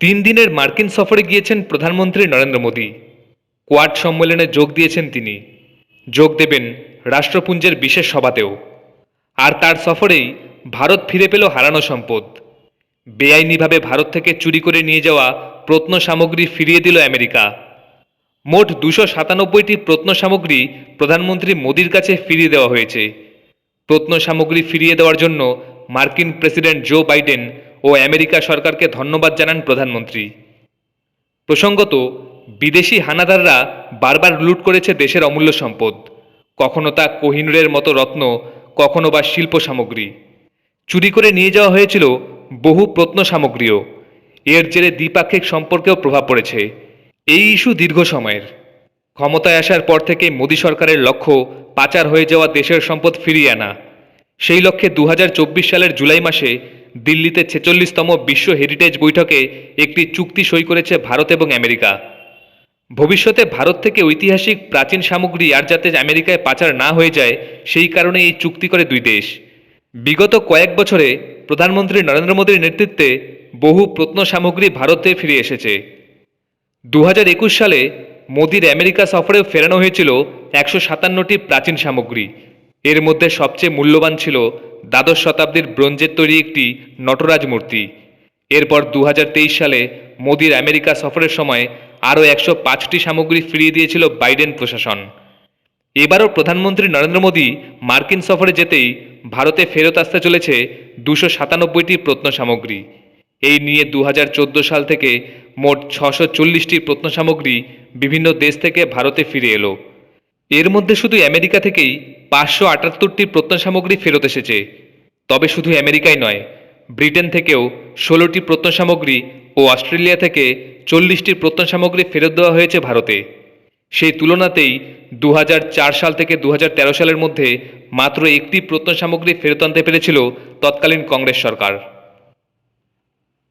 তিন দিনের মার্কিন সফরে গিয়েছেন প্রধানমন্ত্রী নরেন্দ্র মোদী। কোয়াড সম্মেলনে যোগ দিয়েছেন তিনি। যোগ দেবেন রাষ্ট্রপুঞ্জের বিশেষ সভাতেও। আর তার সফরেই ভারত ফিরে পেল হারানো সম্পদ। বেআইনিভাবে ভারত থেকে চুরি করে নিয়ে যাওয়া প্রত্ন সামগ্রী ফিরিয়ে দিল আমেরিকা। মোট দুশো সাতানব্বইটি প্রত্ন সামগ্রী প্রধানমন্ত্রী মোদীর কাছে ফিরিয়ে দেওয়া হয়েছে। প্রত্ন সামগ্রী ফিরিয়ে দেওয়ার জন্য মার্কিন প্রেসিডেন্ট জো বাইডেন ও আমেরিকা সরকারকে ধন্যবাদ জানান প্রধানমন্ত্রী। প্রসঙ্গত, বিদেশি হানাদাররা বারবার লুট করেছে দেশের অমূল্য সম্পদ। কখনো তা কোহিনুরের মতো রত্ন, কখনো বা শিল্প সামগ্রী। চুরি করে নিয়ে যাওয়া হয়েছিল বহু প্রত্ন সামগ্রীও। এর জেরে দ্বিপাক্ষিক সম্পর্কেও প্রভাব পড়েছে। এই ইস্যু দীর্ঘ সময়ের। ক্ষমতায় আসার পর থেকে মোদী সরকারের লক্ষ্য পাচার হয়ে যাওয়া দেশের সম্পদ ফিরিয়ে আনা। সেই লক্ষ্যে দু হাজার চব্বিশ সালের জুলাই মাসে দিল্লিতে ছেচল্লিশতম বিশ্ব হেরিটেজ বৈঠকে একটি চুক্তি সই করেছে ভারত এবং আমেরিকা। ভবিষ্যতে ভারত থেকে ঐতিহাসিক প্রাচীন সামগ্রী আর যাতে আমেরিকায় পাচার না হয়ে যায়, সেই কারণে এই চুক্তি করে দুই দেশ। বিগত কয়েক বছরে প্রধানমন্ত্রী নরেন্দ্র মোদীর নেতৃত্বে বহু প্রত্ন সামগ্রী ভারতে ফিরে এসেছে। দু একুশ সালে মোদির আমেরিকা সফরে ফেরানো হয়েছিল একশো সাতান্নটি প্রাচীন সামগ্রী। এর মধ্যে সবচেয়ে মূল্যবান ছিল দ্বাদশ শতাব্দীর ব্রোঞ্জের তৈরি একটি নটরাজ মূর্তি। এরপর দু হাজার তেইশ সালে মোদির আমেরিকা সফরের সময় আরও একশো পাঁচটি সামগ্রী ফিরিয়ে দিয়েছিল বাইডেন প্রশাসন। এবারও প্রধানমন্ত্রী নরেন্দ্র মোদী মার্কিন সফরে যেতেই ভারতে ফেরত আসতে চলেছে দুশো সাতানব্বইটি প্রত্ন সামগ্রী। এই নিয়ে দু হাজার চোদ্দ সাল থেকে মোট ছশো চল্লিশটি প্রত্ন সামগ্রী বিভিন্ন দেশ থেকে ভারতে ফিরে এলো। এর মধ্যে শুধু আমেরিকা থেকেই পাঁচশো আটাত্তরটি প্রত্ন সামগ্রী ফেরত এসেছে। তবে শুধু আমেরিকায় নয়, ব্রিটেন থেকেও ষোলোটি প্রত্ন সামগ্রী ও অস্ট্রেলিয়া থেকে চল্লিশটি প্রত্ন সামগ্রী ফেরত দেওয়া হয়েছে ভারতে। সেই তুলনাতেই দু হাজার চার সাল থেকে দু হাজার তেরো সালের মধ্যে মাত্র একটি প্রত্ন সামগ্রী ফেরত আনতে পেরেছিল তৎকালীন কংগ্রেস সরকার।